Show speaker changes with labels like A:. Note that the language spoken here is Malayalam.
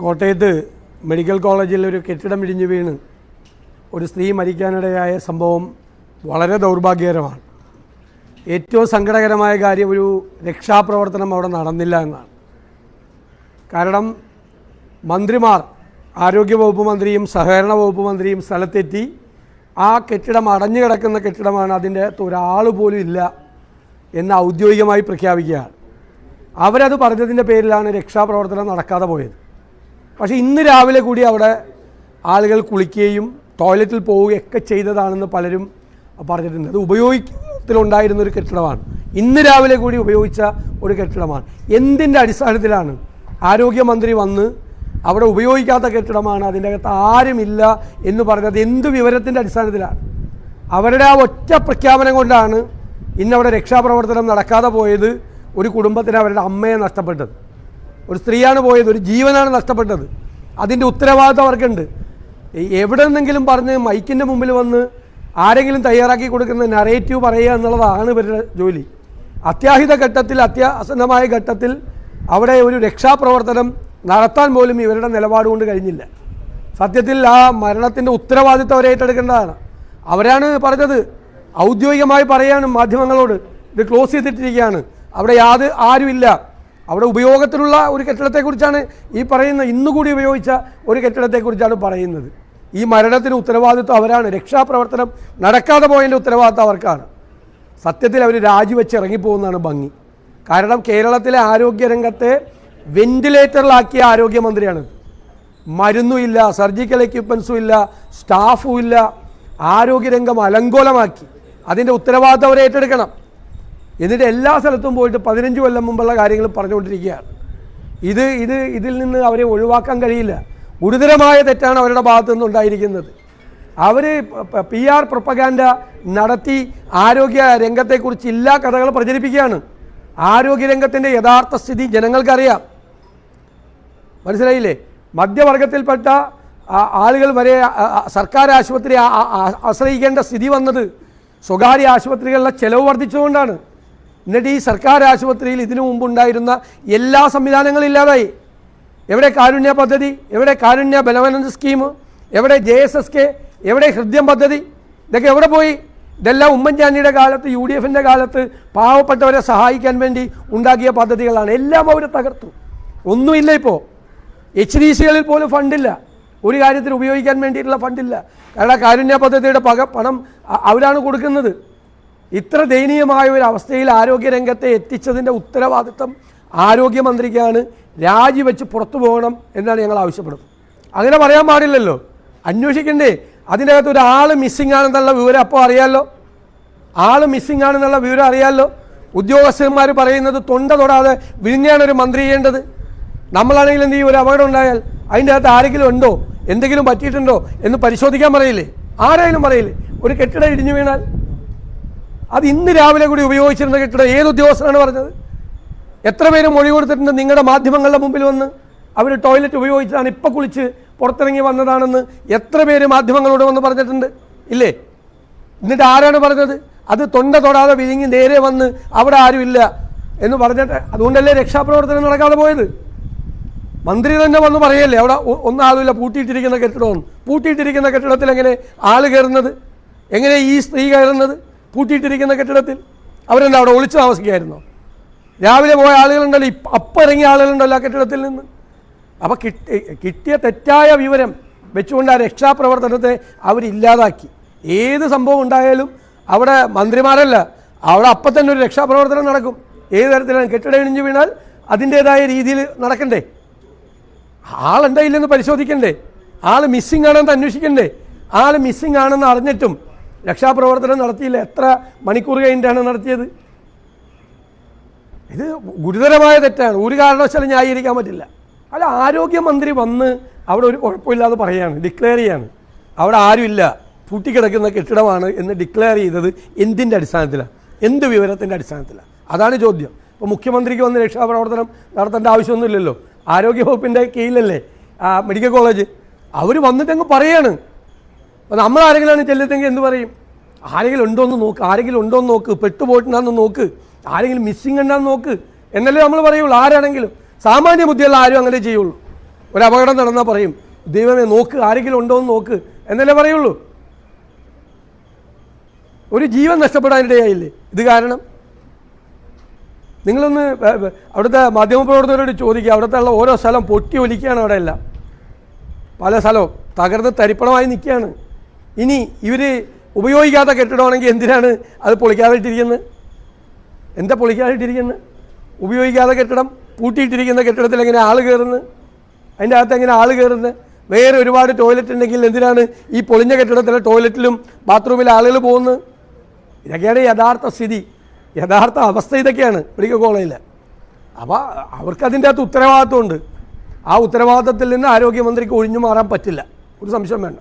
A: കോട്ടയത്ത് മെഡിക്കൽ കോളേജിൽ ഒരു കെട്ടിടം ഇടിഞ്ഞു വീണ് ഒരു സ്ത്രീ മരിക്കാനിടയായ സംഭവം വളരെ ദൗർഭാഗ്യകരമാണ്. ഏറ്റവും സങ്കടകരമായ കാര്യം ഒരു രക്ഷാപ്രവർത്തനം അവിടെ നടന്നില്ല എന്നാണ്. കാരണം മന്ത്രിമാർ ആരോഗ്യ വകുപ്പ് മന്ത്രിയും സഹകരണ വകുപ്പ് മന്ത്രിയും സ്ഥലത്തെത്തി ആ കെട്ടിടം അടഞ്ഞു കിടക്കുന്ന കെട്ടിടമാണ് അതിന്റെ അകത്ത് ഒരാൾ പോലും ഇല്ല എന്ന് ഔദ്യോഗികമായി പ്രഖ്യാപിക്കുകയാണ്. അവരത് പറഞ്ഞതിന്റെ പേരിലാണ് രക്ഷാപ്രവർത്തനം നടക്കാതെ പോയത്. പക്ഷേ ഇന്ന് രാവിലെ കൂടി അവിടെ ആളുകൾ കുളിക്കുകയും ടോയ്ലറ്റിൽ പോവുകയൊക്കെ ചെയ്തതാണെന്ന് പലരും പറഞ്ഞിട്ടുണ്ട്. അത് ഉപയോഗത്തിലുണ്ടായിരുന്ന ഒരു കെട്ടിടമാണ്. ഇന്ന് രാവിലെ കൂടി ഉപയോഗിച്ച ഒരു കെട്ടിടമാണ്. എന്തിന്റെ അടിസ്ഥാനത്തിലാണ് ആരോഗ്യമന്ത്രി വന്ന് അവിടെ ഉപയോഗിക്കാത്ത കെട്ടിടമാണ് അതിന്റെ അകത്ത് ആരുമില്ല എന്ന് പറഞ്ഞത്? എന്ത് വിവരത്തിന്റെ അടിസ്ഥാനത്തിലാണ്? അവരുടെ ആ ഒറ്റ പ്രഖ്യാപനം കൊണ്ടാണ് ഇന്നവിടെ രക്ഷാപ്രവർത്തനം നടക്കാതെ പോയത് ഒരു കുടുംബത്തിന് അവരുടെ അമ്മയെ നഷ്ടപ്പെട്ടത്. ഒരു സ്ത്രീയാണ് പോയത് ഒരു ജീവനാണ് നഷ്ടപ്പെട്ടത്. അതിന്റെ ഉത്തരവാദിത്വം അവർക്കുണ്ട്. എവിടെ നിന്നെങ്കിലും പറഞ്ഞ് മൈക്കിന്റെ മുമ്പിൽ വന്ന് ആരെങ്കിലും തയ്യാറാക്കി കൊടുക്കുന്ന നറേറ്റീവ് പറയുക എന്നുള്ളതാണ് ഇവരുടെ ജോലി. അത്യാഹിത ഘട്ടത്തിൽ അത്യാസന്നമായ ഘട്ടത്തിൽ അവിടെ ഒരു രക്ഷാപ്രവർത്തനം നടത്താൻ പോലും ഇവരുടെ നിലപാട് കൊണ്ട് കഴിഞ്ഞില്ല. സത്യത്തിൽ ആ മരണത്തിന്റെ ഉത്തരവാദിത്വം അവരെ ഏറ്റെടുക്കേണ്ടതാണ്. അവരാണ് പറഞ്ഞത്. ഔദ്യോഗികമായി പറയാണ് മാധ്യമങ്ങളോട് ഇത് ക്ലോസ് ചെയ്തിട്ടിരിക്കുകയാണ്. അവിടെ യാത് ആരുമില്ല. അവിടെ ഉപയോഗത്തിലുള്ള ഒരു കെട്ടിടത്തെക്കുറിച്ചാണ് ഈ പറയുന്ന ഇന്നുകൂടി ഉപയോഗിച്ച ഒരു കെട്ടിടത്തെക്കുറിച്ചാണ് പറയുന്നത്. ഈ മരണത്തിന് ഉത്തരവാദിത്വം അവരാണ്. രക്ഷാപ്രവർത്തനം നടക്കാതെ പോയതിന്റെ ഉത്തരവാദിത്വം അവർക്കാണ്. സത്യത്തിൽ അവർ രാജിവെച്ച് ഇറങ്ങിപ്പോകുന്നതാണ് ഭംഗി. കാരണം കേരളത്തിലെ ആരോഗ്യരംഗത്തെ വെന്റിലേറ്ററിലാക്കിയ ആരോഗ്യമന്ത്രിയാണ്. മരുന്നും ഇല്ല സർജിക്കൽ എക്യുപ്മെൻസും ഇല്ല സ്റ്റാഫും ഇല്ല. ആരോഗ്യരംഗം അലങ്കോലമാക്കി. അതിന്റെ ഉത്തരവാദിത്വം അവർ ഏറ്റെടുക്കണം എന്നിട്ട് എല്ലാ സ്ഥലത്തും പോയിട്ട് പതിനഞ്ച് കൊല്ലം മുമ്പുള്ള കാര്യങ്ങൾ പറഞ്ഞുകൊണ്ടിരിക്കുകയാണ്. ഇത് ഇത് ഇതിൽ നിന്ന് അവരെ ഒഴിവാക്കാൻ കഴിയില്ല. ഗുരുതരമായ തെറ്റാണ് അവരുടെ ഭാഗത്തു നിന്നുണ്ടായിരിക്കുന്നത് അവർ പി ആർ പ്രൊപ്പഗാൻഡ നടത്തി ആരോഗ്യ രംഗത്തെക്കുറിച്ച് എല്ലാ കഥകൾ പ്രചരിപ്പിക്കുകയാണ്. ആരോഗ്യരംഗത്തിന്റെ യഥാർത്ഥ സ്ഥിതി ജനങ്ങൾക്കറിയാം. മനസ്സിലായില്ലേ? മധ്യവർഗത്തിൽപ്പെട്ട ആളുകൾ വരെ സർക്കാർ ആശുപത്രി ആശ്രയിക്കേണ്ട സ്ഥിതി വന്നത് സ്വകാര്യ ആശുപത്രികളിലെ ചെലവ് വർദ്ധിച്ചുകൊണ്ടാണ് എന്നിട്ട് ഈ സർക്കാർ ആശുപത്രിയിൽ ഇതിനു മുമ്പുണ്ടായിരുന്ന എല്ലാ സംവിധാനങ്ങളും ഇല്ലാതായി. എവിടെ കാരുണ്യ പദ്ധതി എവിടെ കാരുണ്യ ബലവനന്ദ സ്കീം എവിടെ ജെ എസ് എസ് കെ എവിടെ ഹൃദ്യം പദ്ധതി ഇതൊക്കെ എവിടെ പോയി? ഇതെല്ലാം ഉമ്മൻചാണ്ടിയുടെ കാലത്ത് യു ഡി എഫിന്റെ കാലത്ത് പാവപ്പെട്ടവരെ സഹായിക്കാൻ വേണ്ടി ഉണ്ടാക്കിയ പദ്ധതികളാണ്. എല്ലാം അവർ തകർത്തു. ഒന്നുമില്ല ഇപ്പോൾ എച്ച് ഡി സികളിൽ പോലും ഫണ്ടില്ല. ഒരു കാര്യത്തിന് ഉപയോഗിക്കാൻ വേണ്ടിയിട്ടുള്ള ഫണ്ടില്ല. കാരണം കാരുണ്യ പദ്ധതിയുടെ പക പണം അവരാണ് കൊടുക്കുന്നത്. ഇത്ര ദയനീയമായ ഒരു അവസ്ഥയിൽ ആരോഗ്യരംഗത്തെ എത്തിച്ചതിന്റെ ഉത്തരവാദിത്തം ആരോഗ്യമന്ത്രിക്കാണ് രാജിവെച്ച് പുറത്തു പോകണം എന്നാണ് ഞങ്ങൾ ആവശ്യപ്പെടുന്നത്. അങ്ങനെ പറയാൻ പാടില്ലല്ലോ. അന്വേഷിക്കണ്ടേ. അതിനകത്ത് ഒരാൾ മിസ്സിംഗ് ആണെന്നുള്ള വിവരം അപ്പോൾ അറിയാമല്ലോ ആൾ മിസ്സിംഗ് ആണെന്നുള്ള വിവരം അറിയാമല്ലോ ഉദ്യോഗസ്ഥന്മാർ പറയുന്നത് തൊണ്ട തൊടാതെ വിഴിഞ്ഞാണ് ഒരു മന്ത്രി ചെയ്യേണ്ടത്. നമ്മളാണെങ്കിൽ എന്ത് ചെയ്യും? ഒരു അപകടം ഉണ്ടായാൽ അതിന്റെ അകത്ത് ആരെങ്കിലും ഉണ്ടോ? എന്തെങ്കിലും പറ്റിയിട്ടുണ്ടോ? എന്ന് പരിശോധിക്കാൻ പറയില്ലേ? ആരെങ്കിലും പറയില്ലേ? ഒരു കെട്ടിടം ഇടിഞ്ഞു വീണാൽ അത് ഇന്ന് രാവിലെ കൂടി ഉപയോഗിച്ചിരുന്ന കെട്ടിടം ഏത് ഉദ്യോഗസ്ഥനാണ് പറഞ്ഞത്? എത്ര പേര് മൊഴി കൊടുത്തിട്ടുണ്ട് നിങ്ങളുടെ മാധ്യമങ്ങളുടെ മുമ്പിൽ വന്ന്? അവർ ടോയ്ലറ്റ് ഉപയോഗിച്ചതാണ് ഇപ്പം കുളിച്ച് പുറത്തിറങ്ങി വന്നതാണെന്ന് എത്ര പേര് മാധ്യമങ്ങളോട് വന്ന് പറഞ്ഞിട്ടുണ്ട്? ഇല്ലേ? എന്നിട്ട് ആരാണ് പറഞ്ഞത്? അത് തൊണ്ട തൊടാതെ വിഴുങ്ങി നേരെ വന്ന് അവിടെ ആരുമില്ല എന്ന് പറഞ്ഞിട്ട് അതുകൊണ്ടല്ലേ രക്ഷാപ്രവർത്തനം നടക്കാതെ പോയത്? മന്ത്രി തന്നെ വന്ന് പറയല്ലേ അവിടെ ഒന്നാളുമില്ല പൂട്ടിയിട്ടിരിക്കുന്ന കെട്ടിടമാണ് പൂട്ടിയിട്ടിരിക്കുന്ന കെട്ടിടത്തിൽ എങ്ങനെ ആൾ കയറുന്നത്? എങ്ങനെ ഈ സ്ത്രീ കയറുന്നത്? പൂട്ടിയിട്ടിരിക്കുന്ന കെട്ടിടത്തിൽ അവരെന്താ അവിടെ ഒളിച്ചു താമസിക്കുകയായിരുന്നു? രാവിലെ പോയ ആളുകളുണ്ടല്ലോ അപ്പം ഇറങ്ങിയ ആളുകളുണ്ടല്ലോ ആ കെട്ടിടത്തിൽ നിന്ന്. അപ്പോൾ കിട്ടി കിട്ടിയ തെറ്റായ വിവരം വെച്ചുകൊണ്ട് ആ രക്ഷാപ്രവർത്തനത്തെ അവരില്ലാതാക്കി ഏത് സംഭവം ഉണ്ടായാലും അവിടെ മന്ത്രിമാരല്ല അവിടെ അപ്പം തന്നെ ഒരു രക്ഷാപ്രവർത്തനം നടക്കും. ഏത് തരത്തിലാണ് കെട്ടിടം ഇടിഞ്ഞു വീണാൽ അതിന്റേതായ രീതിയിൽ നടക്കണ്ടേ? ആളുണ്ടായില്ലെന്ന് പരിശോധിക്കണ്ടേ? ആൾ മിസ്സിംഗ് ആണെന്ന് അന്വേഷിക്കണ്ടേ? ആൾ മിസ്സിംഗ് ആണെന്ന് അറിഞ്ഞിട്ടും രക്ഷാപ്രവർത്തനം നടത്തിയില്ല. എത്ര മണിക്കൂർ കഴിഞ്ഞിട്ടാണ് നടത്തിയത്? ഇത് ഗുരുതരമായ തെറ്റാണ്. ഒരു കാരണവശാലും ന്യായീകരിക്കാൻ പറ്റില്ല. അല്ല ആരോഗ്യമന്ത്രി വന്ന് അവിടെ ഒരു കുഴപ്പമില്ലാതെ പറയുകയാണ് ഡിക്ലെയർ ചെയ്യാണ്. അവിടെ ആരുമില്ല. പൂട്ടിക്കിടക്കുന്ന കെട്ടിടമാണ് എന്ന് ഡിക്ലെയർ ചെയ്തത് എന്തിന്റെ അടിസ്ഥാനത്തിലാണ് എന്ത് വിവരത്തിന്റെ അടിസ്ഥാനത്തിലാണ് അതാണ് ചോദ്യം. ഇപ്പോൾ മുഖ്യമന്ത്രിക്ക് വന്ന് രക്ഷാപ്രവർത്തനം നടത്തേണ്ട ആവശ്യമൊന്നുമില്ലല്ലോ. ആരോഗ്യവകുപ്പിന്റെ കീഴിലല്ലേ മെഡിക്കൽ കോളേജ്? അവർ വന്നിട്ടങ്ങ് പറയാണ്. അപ്പോൾ നമ്മൾ ആരെങ്കിലാണ് ചെല്ലത്തെങ്കിൽ എന്ത് പറയും? ആരെങ്കിലും ഉണ്ടോ എന്ന് നോക്ക് ആരെങ്കിലും ഉണ്ടോ എന്ന് നോക്ക് പെട്ടുപോയിട്ടുണ്ടെന്ന് നോക്ക് ആരെങ്കിലും മിസ്സിങ് ഉണ്ടെന്ന് നോക്ക് എന്നല്ലേ നമ്മൾ പറയുള്ളൂ. ആരാണെങ്കിലും സാമാന്യ ബുദ്ധിയുള്ള ആരും അങ്ങനെ ചെയ്യുള്ളൂ. ഒരു അപകടം നടന്നാൽ പറയും ദൈവമേ നോക്ക് ആരെങ്കിലും ഉണ്ടോ എന്ന് നോക്ക് എന്നല്ലേ പറയുള്ളൂ. ഒരു ജീവൻ നഷ്ടപ്പെടാനിടയായില്ലേ ഇത് കാരണം? നിങ്ങളൊന്ന് അവിടുത്തെ മാധ്യമപ്രവർത്തകരോട് ചോദിക്കുക. അവിടുത്തെ ഉള്ള ഓരോ സ്ഥലം പൊട്ടി ഒലിക്കുകയാണ് അവിടെ എല്ലാം പല സ്ഥലവും തകർന്ന് തരിപ്പണമായി നിൽക്കുകയാണ്. ഇനി ഇവർ ഉപയോഗിക്കാത്ത കെട്ടിടമാണെങ്കിൽ എന്തിനാണ് അത് പൊളിക്കാതിട്ടിരിക്കുന്നത്? എന്താ പൊളിക്കാതിട്ടിരിക്കുന്നത്? ഉപയോഗിക്കാതെ കെട്ടിടം പൂട്ടിയിട്ടിരിക്കുന്ന കെട്ടിടത്തിൽ എങ്ങനെ ആൾ കയറുന്നത്? അതിന്റെ അകത്ത് എങ്ങനെ ആൾ കയറുന്നത്? വേറെ ഒരുപാട് ടോയ്ലറ്റ് ഉണ്ടെങ്കിൽ എന്തിനാണ് ഈ പൊളിഞ്ഞ കെട്ടിടത്തിലെ ടോയ്ലറ്റിലും ബാത്റൂമിലെ ആളുകൾ പോകുന്നത്? ഇതൊക്കെയാണ് യഥാർത്ഥ സ്ഥിതി. യഥാർത്ഥ അവസ്ഥ ഇതൊക്കെയാണ് മെഡിക്കൽ കോളേജിൽ അപ്പോൾ അവർക്ക് അതിന്റെ അകത്ത് ഉത്തരവാദിത്വമുണ്ട്. ആ ഉത്തരവാദിത്തത്തിൽ നിന്ന് ആരോഗ്യമന്ത്രിക്ക് ഒഴിഞ്ഞു മാറാൻ പറ്റില്ല. ഒരു സംശയം വേണ്ട.